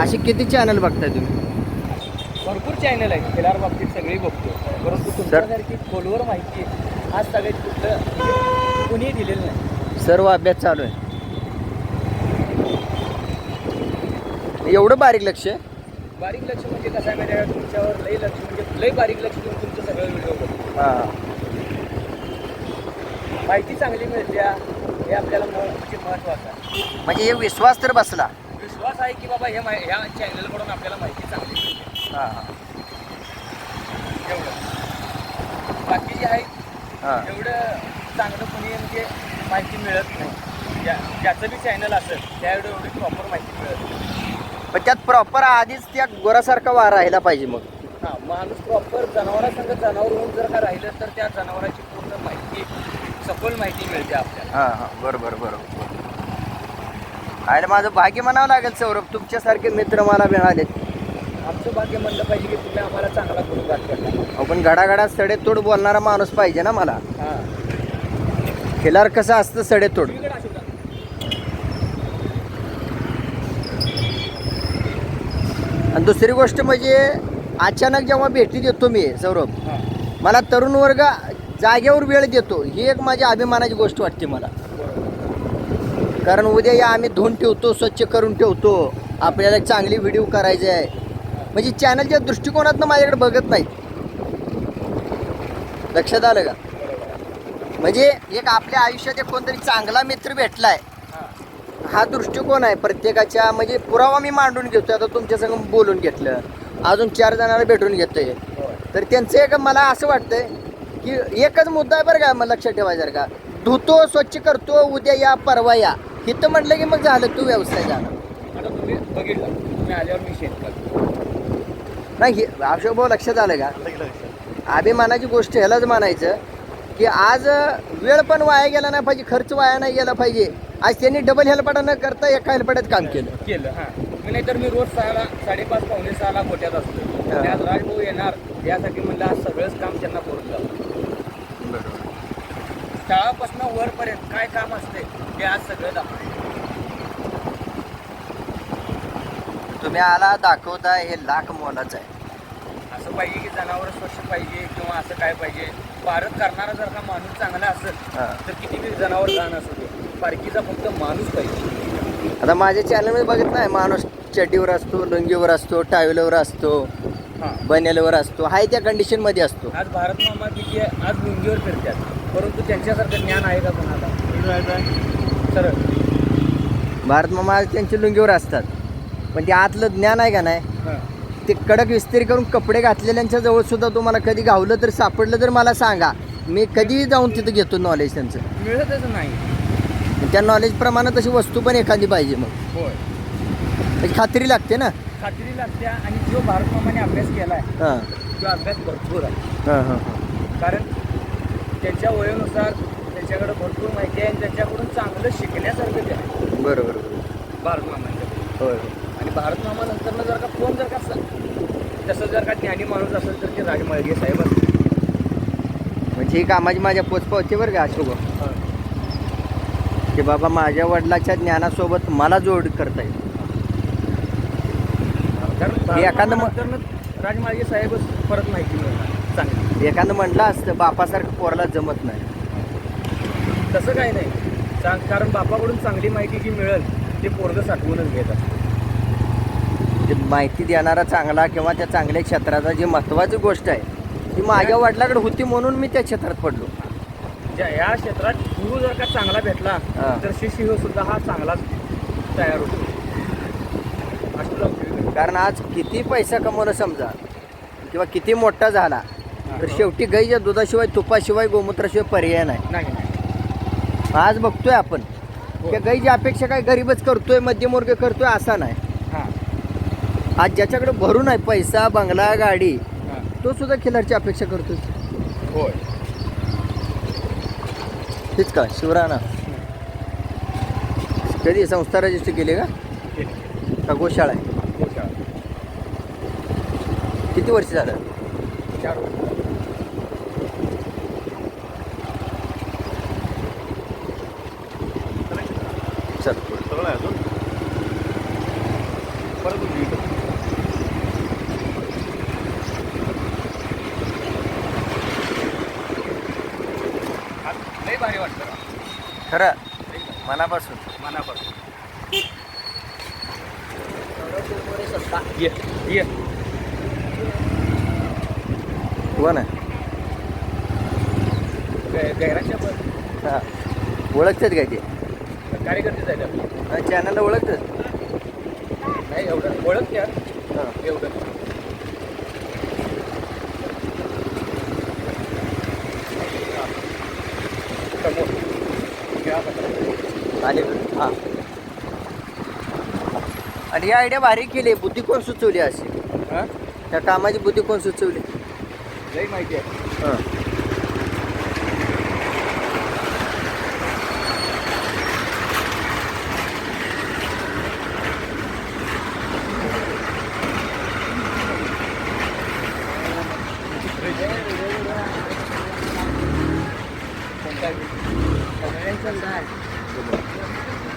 अशी किती चॅनल बघताय तुम्ही? भरपूर चॅनल आहेत. खिलार बाबतीत सगळी बघतो. परंतु तुमच्यासारखी खोलवर माहिती आज सगळ्यात कुठलं कुणीही दिलेलं नाही. सर्व अभ्यास चालू आहे. एवढं बारीक लक्ष? आहे? बारीक लक्ष म्हणजे कसं आहे माहिती तुमच्यावर लई लक्ष म्हणजे लई बारीक लक्ष देऊन तुमचं सगळं व्हिडिओ बघतो. हा. माहिती चांगली मिळते हे. आपल्याला म्हणजे महत्त्वाचं आहे. म्हणजे हे विश्वास तर बसला. विश्वास आहे की बाबा हे मा- ह्या चॅनलकडून आपल्याला माहिती चांगली मिळते. हा एवढं. बाकी जे आहे हा. एवढं चांगलं कोणी म्हणजे माहिती मिळत नाही. ज्या ज्याचं बी चॅनल असेल त्यावेळी एवढी प्रॉपर माहिती मिळत नाही. पण त्यात प्रॉपर आधीच त्या गोरासारखा वार राहिला पाहिजे मग. हां माणूस प्रॉपर जनावरांसंग जनावर होऊन जर का राहिलं तर त्या जनावराची पूर्ण माहिती सखोल माहिती मिळते आपल्याला. हा हा. बरोबर बरोबर. आयला माझं भाग्य म्हणावं लागेल सौरभ. तुमच्यासारखे मित्र मला मिळाले आमचं भाग्य म्हणलं पाहिजे की तुम्ही आम्हाला चांगला गुरु करता आपण घडाघडा सडेतोड बोलणारा माणूस पाहिजे ना मला. हां. खिलार कसं असतं सडेतोड? आणि दुसरी गोष्ट म्हणजे अचानक जेव्हा भेटी देतो मी सौरभ हां. मला तरुण वर्ग जागेवर वेळ देतो. ही एक माझ्या अभिमानाची गोष्ट वाटते मला. कारण उद्या या आम्ही धुवून ठेवतो स्वच्छ करून ठेवतो. आपल्याला एक चांगली व्हिडिओ करायची आहे. म्हणजे चॅनलच्या दृष्टिकोनातनं माझ्याकडे बघत नाही लक्षात आलं का? म्हणजे एक आपल्या आयुष्यात एक कोणतरी चांगला मित्र भेटलाय. आहे हा दृष्टिकोन आहे प्रत्येकाच्या. म्हणजे पुरावा मी मांडून घेतोय. आता तुमच्या संग बोलून घेतलं. अजून चार जणांना भेटून घेतोय. तर त्यांचं एक मला असं वाटतंय की एकच मुद्दा आहे बरं का मला लक्षात ठेवायचं का? धुतो स्वच्छ करतो उद्या या परवा या. इथं म्हटलं की मग झालं तू व्यवसाय झाला आता तुम्ही बघितलं तुम्ही आल्यावर मी शेतकरी नाही हे अशोक भाऊ लक्षात आलं का? अभिमानाची गोष्ट ह्यालाच मानायचं की आज वेळ पण वाया गेला नाही पाहिजे खर्च वाया नाही गेला पाहिजे. आज त्यांनी डबल हेलपाटा न करता एका हेलपाट्यात काम केलं. केलं हां. मी नाहीतर मी रोज सहाला साडेपाच पावणे सहाला गोट्यात असतो. आणि आज राजभाऊ येणार यासाठी म्हणलं आज सगळंच काम त्यांना करून जावं. तळापासून वरपर्यंत काय काम असते ते आज सगळं दाखवलं तुम्ही आला दाखवता हे लाख मोलाचं आहे. असं पाहिजे की जनावर स्वच्छ पाहिजे किंवा असं काय पाहिजे. पारत करणारा जर का माणूस चांगला असेल. तर किती जनावर असू दे. पारखीचा फक्त माणूस पाहिजे. आता माझ्या चॅनलमध्ये बघत नाही. माणूस चड्डीवर असतो लुंगीवर असतो टावेलवर असतो हां. बनेलवर असतो. हाय त्या कंडिशनमध्ये असतो. आज भारत मामा किती आहे? आज लुंगीवर फिरतात परंतु त्यांच्यासारखं ज्ञान आहे का कोणाला? सरळ भारत मामा त्यांच्या लुंगीवर असतात. पण ते आतलं ज्ञान आहे का नाही? हां. ते कडक विस्तारी करून कपडे घातलेल्यांच्या जवळ सुद्धा तुम्हाला कधी गावलं तर सापडलं तर मला सांगा. मी कधीही जाऊन तिथं घेतो नॉलेज त्यांचं. मिळतच नाही. त्या नॉलेजप्रमाणे तशी वस्तू पण एखादी पाहिजे मग. होय. म्हणजे खात्री लागते ना? खात्री लागते आणि जो भारत मामाने अभ्यास केला आहे हां. तो अभ्यास भरपूर आहे. हां हां. कारण त्यांच्या वयानुसार त्यांच्याकडे भरपूर माहिती आहे आणि त्यांच्याकडून चांगलं शिकण्यासारखं ते आहे. बरोबर बरोबर. भारत मामांच्याकडे होय. आणि भारत मामा नंतरनं जर का कोण जर का स- तसं जर का ज्ञानी माणूस असेल तर ते राजमाळगे साहेब असतील. म्हणजे ही कामाची माझ्या पोचपावती बरं का अशोक की बाबा माझ्या वडिलाच्या ज्ञानासोबत मला जोड करता येईल कारण एखादं म- नंतरनं राजमाळगे साहेबच परत माहिती मिळणार. चांगली. एखादं म्हटलं असतं बापासारखं पोराला जमत नाही. तसं काही नाही. चांग कारण बापाकडून चांगली माहिती जी मिळेल ते पोरगं साठवूनच घेत असतं ते माहिती देणारा चांगला किंवा त्या चांगल्या क्षेत्राचा जी महत्त्वाची गोष्ट आहे ती माझ्या वडिलाकडे होती म्हणून मी त्या क्षेत्रात पडलो. ज्या या क्षेत्रात गुरु जर का चांगला भेटला. तर शिष्य सुद्धा हा चांगलाच तयार होतो. कारण आज किती पैसा कमवणं समजा किंवा किती मोठा झाला तर शेवटी गाईच्या दुधाशिवाय तुपाशिवाय गोमूत्राशिवाय पर्याय नाही. नाही नाही. आज बघतोय आपण. त्या गाईची अपेक्षा काय गरीबच करतोय मध्यमवर्ग करतोय असा नाही. हां. आज ज्याच्याकडे भरून आहे पैसा बंगला गाडी हां. तो सुद्धा खिलारची अपेक्षा करतोय. होय. हेच का शिवराणा कधी संस्था रजिस्टर केली का? गोशाळा आहे? हो, किती वर्ष झालं? चार. चल सगळं आहे अजून परत उजवीकडे. भारी वाटतं. खरं. मनापासून मनापासून ये ये हो ना गै- गैराच्या पण. हा. ओळखतात काय ते? कार्यकर्तेच आपले. चॅनलला ओळखतात? नाही एवढं ओळख हां. एवढं. आले हां. आणि ही आयडिया भारी केली बुद्धी कोण सुचवली अशी? हा? त्या कामाची बुद्धी कोण सुचवली? लई माहिती आहे हां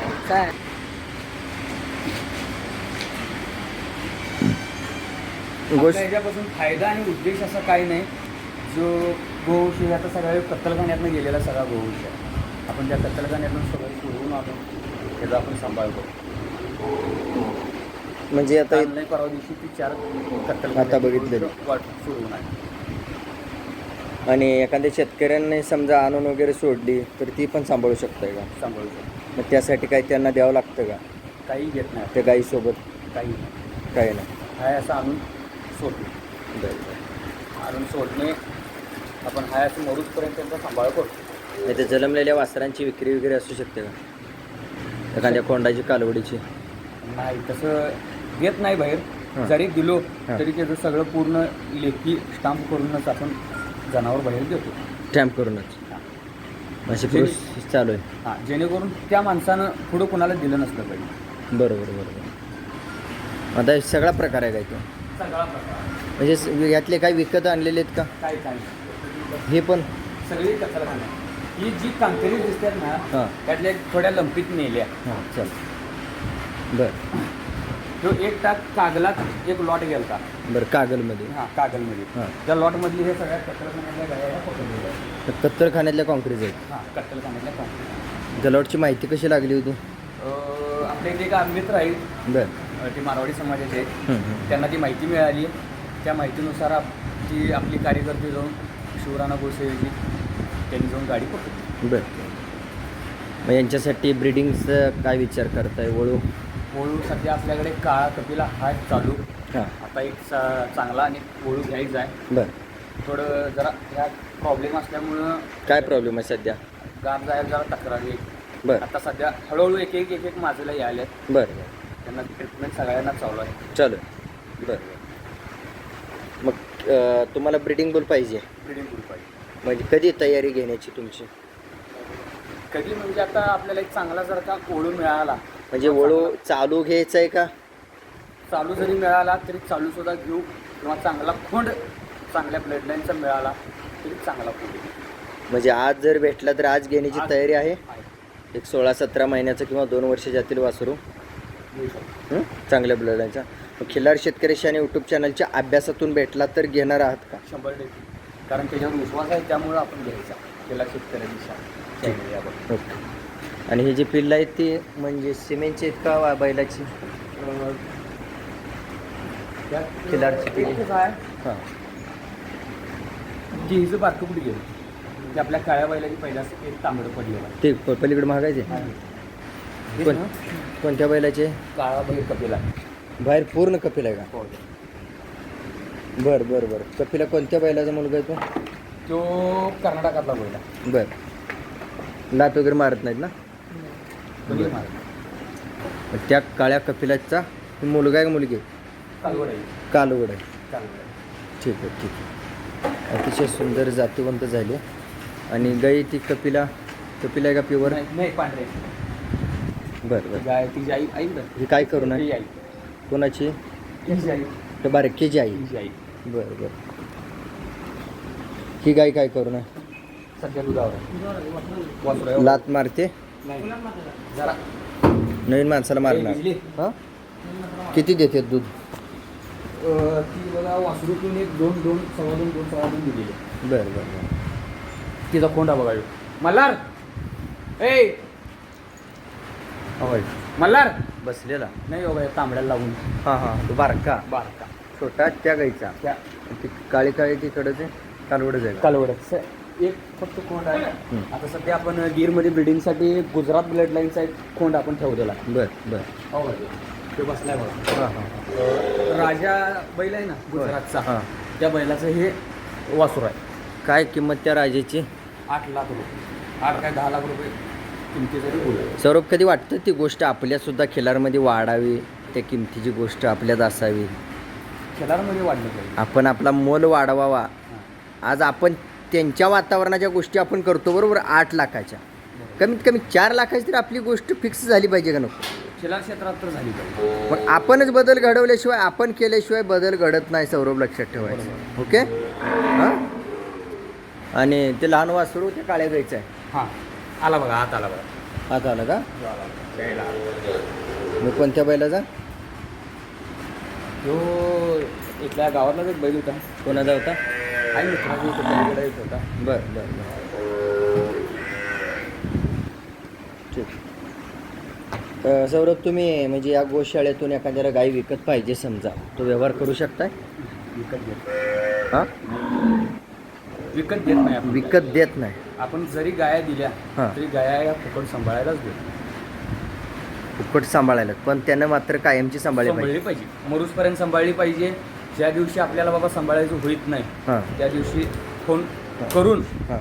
कोणता आपल्या गोष्ट ह्याच्यापासून फायदा आणि उद्देश असा काही नाही. जो गोवंश आता सगळ्या कत्तलखान्यातनं गेलेला सगळा गोवंश आहे. आपण त्या कत्तलखान्यातून सगळं सोडवून आलो त्याचा आपण सांभाळ करतो म्हणजे आता नाही परवा दिवशी ती चार कत्तल आता बघितलेलं. सोडवून आहे आणि एखाद्या शेतकऱ्यांनी समजा आणून वगैरे सोडली तर ती पण सांभाळू शकताय का? सांभाळू शकतो. मग त्यासाठी काही त्यांना द्यावं लागतं का? काही घेत नाही. त्या गाईसोबत? काही नाही. काही नाही. हाय असं आणून सोडणे बरं आणून सोडणे आपण हाय असं मरूजपर्यंत त्यांचा सांभाळ करतो. नाही ते जलमलेल्या वासरांची विक्री वगैरे असू शकते का? एखाद्या कोंडाची कालवडीची? नाही तसं घेत नाही बाहेर. जरी दिलो. तरी त्याचं सगळं पूर्ण लेखी स्टाम्प करूनच आपण जनावर बाहेर देतो. स्टॅम्प करूनच. जे- प्रोसेस चालू आहे. हां जेणेकरून त्या माणसानं पुढं कोणाला दिलं नसलं पाहिजे. बरोबर बरोबर. आता सगळा प्रकार आहे काय तो? सगळा प्रकार. म्हणजे स- यातले काही विकत आणलेले आहेत का? काय. हे पण? सगळी कचरा ही जी कांकरी दिसतात ना हां. त्यातल्या एक थोड्या लंपीत नेल्या. हां चल. बरं. तो एक टाक कागलात एक लॉट गेलता. बरं कागलमध्ये. हां कागलमध्ये. हां. त्या लॉटमधली हे सगळ्या कत्तलखान्यातल्या गाया पकडलेल्या आहेत. तर कत्तरखान्यातल्या कॉन्क्रीज आहेत. हां कत्तलखान्यातल्या गलॉटची माहिती कशी लागली होती? अं, आपले इथे एक मित्र आहेत बरं. ते मारवाडी समाजाचे आहेत. त्यांना ती माहिती मिळाली. त्या माहितीनुसार आप ती आपली कार्यकर्ते जाऊन शिवराणा गोसेजी त्यांनी जाऊन गाडी पकडली. बरं. मग यांच्यासाठी ब्रिडिंगचं काय विचार करताय? वळू? वळू सध्या आपल्याकडे काळा कपिला हा चालू. हां. आता एक चा- चांगला आणि वळू घ्यायचा आहे. बरं. थोडं जरा ह्या प्रॉब्लेम असल्यामुळं काय प्रॉब्लेम आहे सध्या? गाव जायला जरा तक्रारी बरं. आता सध्या हळूहळू एक एक एक एक माझ्याला यायला बरं. त्यांना ट्रीटमेंट सगळ्यांना चालू आहे. चालू बरं. मग अं, तुम्हाला ब्रिडिंग बुल पाहिजे. ब्रिडिंग ग्रुप आहे म्हणजे कधी तयारी घेण्याची तुमची? कधी म्हणजे आता आपल्याला एक चांगला जर का ओळू मिळाला. म्हणजे वळू चालू घ्यायचं आहे का? चालू जरी मिळाला तरी चालू सुद्धा घेऊ. किंवा चांगला खोंड चांगल्या ब्लडलाईनचा मिळाला तरी चांगला खोंड. म्हणजे आज जर भेटला तर आज घेण्याची तयारी आहे? आहे. एक सोळा सतरा महिन्याचं किंवा दोन वर्षाच्यातील वासरू. घेऊ शकतो हं? चांगल्या ब्लडांचा मग खिल्लार शेतकरी आणि यूट्यूब चॅनलच्या अभ्यासातून भेटला तर घेणार आहात का? शंभर टक्के. कारण त्याच्यावर विश्वास आहे त्यामुळं आपण घ्यायचा. चॅनल यावर ओके. आणि हे जे पिल्लं आहेत ते म्हणजे सिमेंटचे आहेत का बैलाची? खिलारची आहे. हां. की हिचं बारकं कुठे गेलं. ते आपल्या काळ्या बैलाची पहिल्याच एक तांबडं पडलेलं. ते पलीकडे महागायचे कोण? कोणत्या बैलाचे काळा बैल कपिला बाहेर पूर्ण कपिल आहे का हो. बरं बरं बरं कपिला कोणत्या बैलाचा मुलगा आहे तो तो कर्नाटकातला बैल आहे. बरं लात वगैरे मारत नाहीत ना बरं. मग त्या काळ्या कपिलाचा मुलगा आहे का मुलगी आहे? कालवड आहे. कालवड आहे कालवड आहे. ठीक आहे ठीक आहे अतिशय सुंदर जातीवंत झाली आणि गाई ती कपिला कपिला आहे का प्युअर नाही नाही, पांढरे बरं बरं. गाय तिची आई आई ना. ही काय करून आहे ती आई कोणाची? तिची आई तर बारकीची आई तिची आई बरं बरं. ही गाय काय करून आहे सध्या दुधावर आहे. वासरू आहे. लात मारते? नाही. जरा. नवीन माणसाला मारणार. हां? किती देते दूध? अं, ती बघा वासरूतून एक दोन दोन सव्वा दोन दोन सव्वा दोन दिलेली. बरं बरं बरं. तिचा कोंडा बघा ह्यो. मल्हार! ए! होय. मल्हार. बसलेला. नाही हो बाई, तांबड्याला लागून हां हां. तो बारका. बारका. छोटा त्या गाईचा. त्या. ती काळी काळी तिकडं ते कालवडच आहे का? कालवडच एक फक्त कोंड आहे. आता सध्या आपण गिरमध्ये ब्रिडिंगसाठी गुजरात ब्लड लाईनचा एक कोंड आपण ठेवलेला. आहे. बरं बरं. हो बाई, ते बसलाय बघा. हां हां. राजा बैल आहे ना गुजरातचा हां. त्या बैलाचं हे वासूर आहे. काय किंमत त्या राजाची? आठ लाख रुपये. आठ काय दहा लाख रुपये. किमतीसाठी बोल सौरभ कधी वाटतं ती गोष्ट आपल्यासुद्धा खिलारमध्ये वाढावी? त्या किमतीची गोष्ट आपल्यात असावी? खेळामध्ये वाढलं पाहिजे. आपण आपला मोल वाढवावा. आज आपण त्यांच्या वातावरणाच्या गोष्टी आपण करतो बरोबर? आठ लाखाच्या. कमीत कमी चार लाखाची तर आपली गोष्ट फिक्स झाली पाहिजे का नको? खेळा क्षेत्रात तर झाली पाहिजे. पण आपणच बदल घडवल्याशिवाय आपण केल्याशिवाय बदल घडत नाही सौरभ लक्षात ठेवायचं. ओके? हां? आणि ते लहान वासरू ते काळ्या गायचं आहे. हां. आला बघा आत आला बघा. आता आलं का? आला. मी कोणत्या बैलाचा? जो इथल्या गावातलाच एक बैल होता. कोणाचा होता? आई मित्राचा इथं पलीकडे एक होता. बरं बरं बरं. ठीक. अ, सौरभ तुम्ही म्हणजे या गोशाळेतून एखाद्याला गाय विकत पाहिजे समजा तो व्यवहार करू शकताय? विकत घेत हां? विकत घेत नाही आपण. विकत देत नाही. आपण जरी गाया दिल्या हां. तरी गाया या फुकट सांभाळायलाच देतो फुकट सांभाळायला. पण त्यानं मात्र कायमची सांभाळली पाहिजे सांभाळली पाहिजे. मरुजपर्यंत सांभाळली पाहिजे. ज्या दिवशी आपल्याला बाबा सांभाळायचं होत नाही हां. त्या दिवशी फोन करून हां.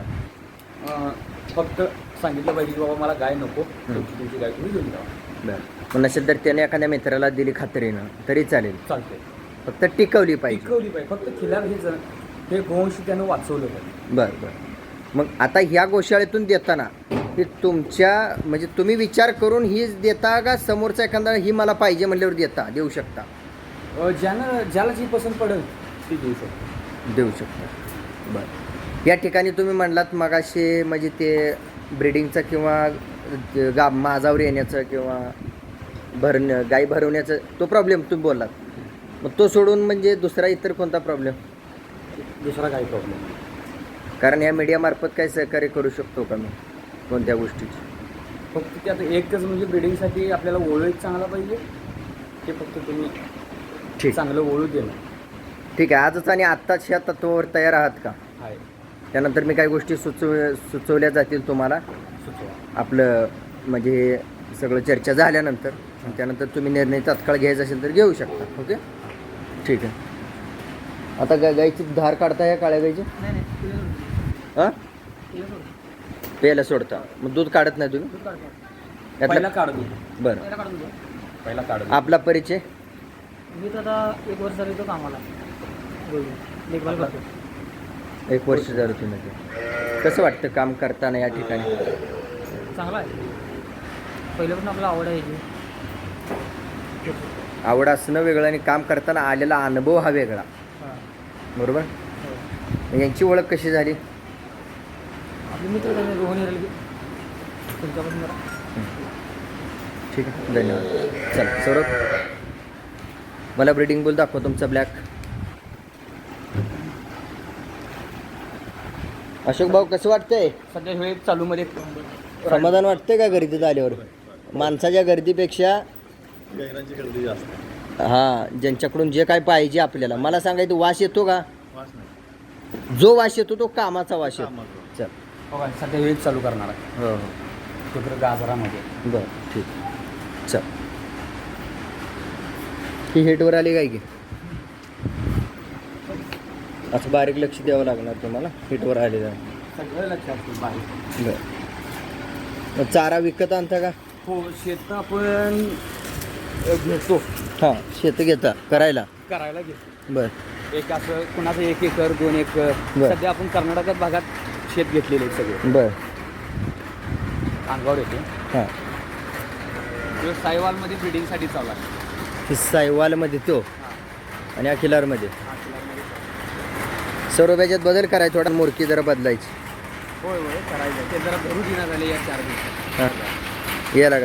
अं, फक्त सांगितलं पाहिजे की बाबा मला गाय नको तुमची तुमची गाय तुम्ही घेऊन जावा. बरं. पण नसेल तर त्याने एखाद्या मित्राला दिली खात्रीनं तरी चालेल. चालतंय. फक्त टिकवली पाहिजे. टिकवली पाहिजे. फक्त खिलार हे जण हे गोवंश त्यानं वाचवलं पाहिजे बरं बरं. मग आता ह्या गोशाळेतून देताना ही तुमच्या म्हणजे तुम्ही विचार करून हीच देता का समोरचा एखादा ही मला पाहिजे म्हणल्यावर देता देऊ शकता? अं, ज्यानं ज्याला जी पसंत पडेल ती देऊ शकतो. देऊ शकता. बरं. या ठिकाणी तुम्ही म्हणलात मगाशी म्हणजे ते ब्रिडिंगचं किंवा ग- गा माझावर येण्याचं किंवा भरण गाई भरवण्याचं तो प्रॉब्लेम तुम्ही बोललात. मग तो सोडून म्हणजे दुसरा इतर कोणता प्रॉब्लेम? दुसरा काही प्रॉब्लेम कारण ह्या मीडियामार्फत काही सहकार्य करू शकतो का मी? कोणत्या गोष्टीची? फक्त त्यात एकच म्हणजे ब्रिडिंगसाठी आपल्याला ओळू एक चांगला पाहिजे. ते फक्त तुम्ही ठीक. चांगलं ओळू देणं ठीक आहे. आजच आणि आत्ताच ह्या तत्वावर तयार आहात का? आहे त्यानंतर मी काही गोष्टी सुचव सुचवल्या जातील तुम्हाला. सुचवा. आपलं म्हणजे हे सगळं चर्चा झाल्यानंतर त्यानंतर तुम्ही निर्णय तात्काळ घ्यायचा असेल तर घेऊ शकता. ओके? ठीक आहे. आता गा गाईची धार काढता या काळ्या गाईची हां? प्यायला सोडता. मग दूध काढत नाही तुम्ही? यातलं? बरं. पहिला दू. आपला परिचय? मी तर आता एक वर्ष झालं येतो कामाला. देखभाल करतो. एक वर्ष झालं तुम्ही ते. कसं वाटतं काम करताना या ठिकाणी? चांगला आहे. पहिल्यापासून आपल्याला आवड आहे याची. आवड असणं वेगळं आणि काम करताना आलेला अनुभव हा वेगळा. बरोबर. मग यांची ओळख कशी झाली? आपले मित्र त्यांनी रोहन रेल्वे तुमच्यापासून जरा. ठीक आहे धन्यवाद. चल सौरभ. मला ब्रिडिंग बुल दाखव तुमचा ब्लॅक अशोक भाऊ कसं वाटतंय? सध्या हे चालूमध्ये समाधान वाटतंय का गर्दीत आल्यावर? माणसाच्या गर्दीपेक्षा गैरांची गर्दी जास्त. हां ज्यांच्याकडून जे काय पाहिजे आपल्याला. मला सांगायचं वास येतो का? वास नाही. जो वास येतो तो कामाचा वास येतो. कामाचा. चल. बघा सध्या हे चालू करणार आहे. हो हो. तिकडं गाजरामध्ये. बरं ठीक. चल. ही हेटवर आली काय की? असं बारीक लक्ष द्यावं लागणार तुम्हाला. हिटवर आलेलं आहे. सगळं लक्षात ठेव बारीक. बरं. मग चारा विकत आणता का? हो शेत आपण घेतो. हां शेत घेता करायला? करायला घेतो. बरं. एक असं कुणाचं एक एकर दोन एकर. बरं. सध्या आपण कर्नाटकात भागात शेत घेतलेले आहेत सगळे. बरं. अंगावर येते हां. तो साईवालमध्ये ब्रिडिंगसाठी चालू आहे. ही सायवालमध्ये तो? आणि अखिलारमध्ये? सर्व याच्यात बदल करायचा थोडा मोरकी जरा बदलायची. होय होय करायचं. ते जरा भरू दिना झाले या चार दिवसात. हां. यायला